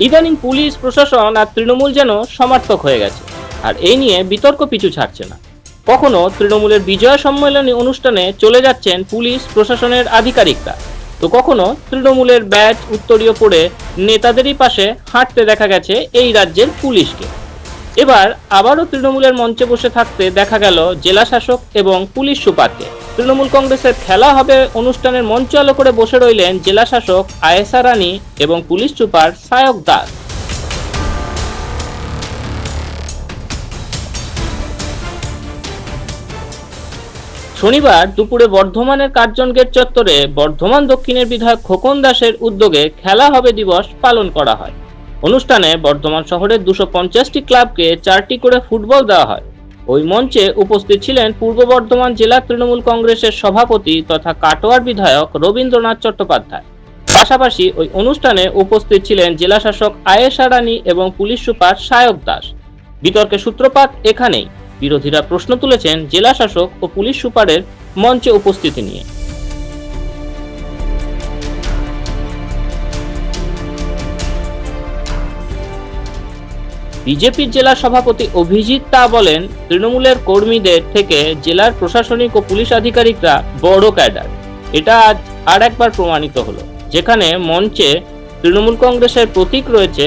ইদানিং পুলিশ, প্রশাসন আর তৃণমূল যেন সমার্থক হয়ে গেছে। আর এই নিয়ে বিতর্ক পিছু ছাড়ছে না। কখনো তৃণমূলের বিজয় সম্মেলনী অনুষ্ঠানে চলে যাচ্ছেন পুলিশ, প্রশাসনের আধিকারিকরা। তো কখনো তৃণমূলের ব্যাচ উত্তরীয় পরে নেতাদেরই পাশে হাঁটতে দেখা গেছে এই রাজ্যের পুলিশকে। এবার আবারও তৃণমূলের মঞ্চে বসে থাকতে দেখা গেল জেলা শাসক এবং পুলিশ সুপারকে। তৃণমূল কংগ্রেসের খেলা হবে অনুষ্ঠানের মঞ্চ আলো করে বসে রইলেন জেলা শাসক আয়েসা রানী এবং পুলিশ সুপার সায়ক দাস। শনিবার দুপুরে বর্ধমানের কার্জন গেট চত্বরে বর্ধমান দক্ষিণের বিধায়ক খোকন দাসের উদ্যোগে খেলা হবে দিবস পালন করা হয়। অনুষ্ঠানে বর্ধমান শহরের দুশো পঞ্চাশটি ক্লাবকে চারটি করে ফুটবল দেওয়া হয়। ওই মঞ্চে উপস্থিত ছিলেন পূর্ব বর্ধমান জেলা তৃণমূল কংগ্রেসের সভাপতি তথা কাটোয়ার বিধায়ক রবীন্দ্রনাথ চট্টোপাধ্যায়। পাশাপাশি ওই অনুষ্ঠানে উপস্থিত ছিলেন জেলা শাসক আয়েশা রানী এবং পুলিশ সুপার সায়ক দাস। বিতর্কের সূত্রপাত এখানেই। বিরোধীরা প্রশ্ন তুলেছেন জেলা শাসক ও পুলিশ সুপারের মঞ্চে উপস্থিতি নিয়ে। বিজেপির জেলা সভাপতি অভিজিৎ তা বলেন, তৃণমূলের কর্মীদের থেকে জেলার প্রশাসনিক ও পুলিশ আধিকারিকরা বড় ক্যাডার। এটা আজ আর একবার প্রমাণিত হলো। যেখানে মঞ্চে তৃণমূল কংগ্রেসের প্রতীক রয়েছে,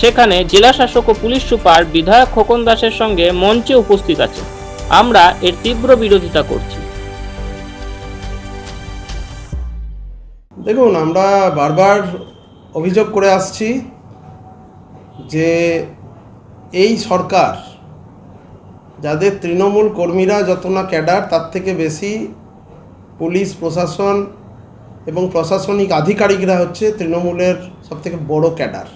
সেখানে জেলা শাসক ও পুলিশ সুপার বিধায়ক খোকন দাসের সঙ্গে মঞ্চে উপস্থিত আছে আমরা এর তীব্র বিরোধিতা করছি। দেখুন, আমরা বারবার অভিযোগ করে আসছি যে এই সরকার, যাদের তৃণমূল কর্মীরা যত না ক্যাডার, তার থেকে বেশি পুলিশ, প্রশাসন এবং প্রশাসনিক আধিকারিকরা হচ্ছে তৃণমূলের সবথেকে বড় ক্যাডার।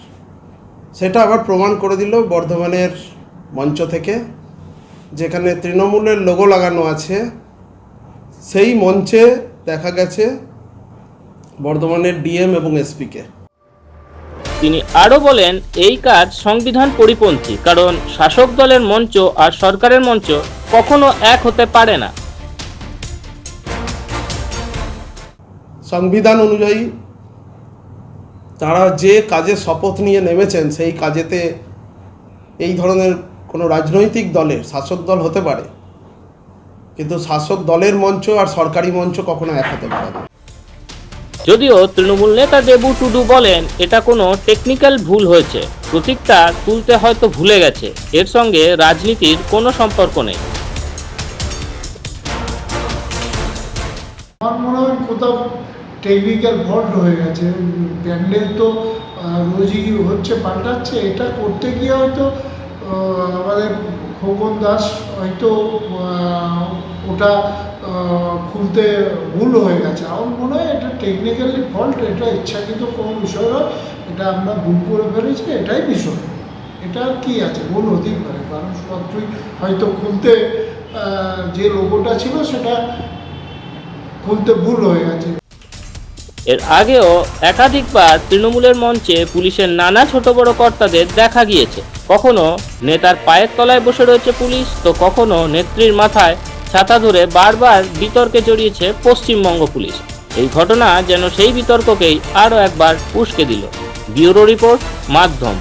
সেটা আবার প্রমাণ করে দিল বর্ধমানের মঞ্চ থেকে, যেখানে তৃণমূলের লোগো লাগানো আছে। সেই মঞ্চে দেখা গেছে বর্ধমানের ডিএম এবং এসপিকে। তিনি আরও বলেন, এই কাজ সংবিধান পরিপন্থী, কারণ শাসক দলের মঞ্চ আর সরকারের মঞ্চ কখনো এক হতে পারে না। সংবিধান অনুযায়ী তারা যে কাজে শপথ নিয়ে নেমেছেন, সেই কাজেতে এই ধরনের কোনো রাজনৈতিক দলের শাসক দল হতে পারে। কিন্তু শাসক দলের মঞ্চ আর সরকারি মঞ্চ কখনো এক হতে পারে না। যদিও তৃণমূল নেতা দেবু টুডু বলেন, এটা কোনো টেকনিক্যাল ভুল হয়েছে। প্রতীকটা তুলতে হয়তো ভুলে গেছে। এর সঙ্গে রাজনীতির কোনো সম্পর্ক নেই। আমার মনে হয় কোথাও টেকনিক্যাল ফল্ট হয়ে গেছে। প্যান্ডেল তো রোজই হচ্ছে, পাল্টাচ্ছে। এটা করতে গিয়ে হয়তো আমাদের খোকন দাস হয়তো ওটা খুলতে ভুল হয়ে গেছে। আমার মনে হয় টেকনিক্যালি ফল্ট এটা ইচ্ছাকৃত কোনো বিষয় নয়। এটা আমরা ভুল করে ফেলেছি, এটাই বিষয়। এটা আর কি আছে? ভুল হতেই পারে। মানুষপত্রই হয়তো খুলতে যে লোগোটা ছিল সেটা খুলতে ভুল হয়ে গেছে। এর আগেও একাধিকবার তৃণমূলের মঞ্চে পুলিশের নানা ছোট বড় কর্তাদের দেখা গিয়েছে। কখনো নেতার পায়ের তলায় বসে রয়েছে পুলিশ, তো কখনো নেত্রীর মাথায় ছাতা ধরে বারবার বিতর্কে জড়িয়েছে পশ্চিমবঙ্গ পুলিশ। এই ঘটনা যেন সেই বিতর্ককেই আরও একবার উস্কে দিল। ব্যুরো রিপোর্ট মাধ্যম।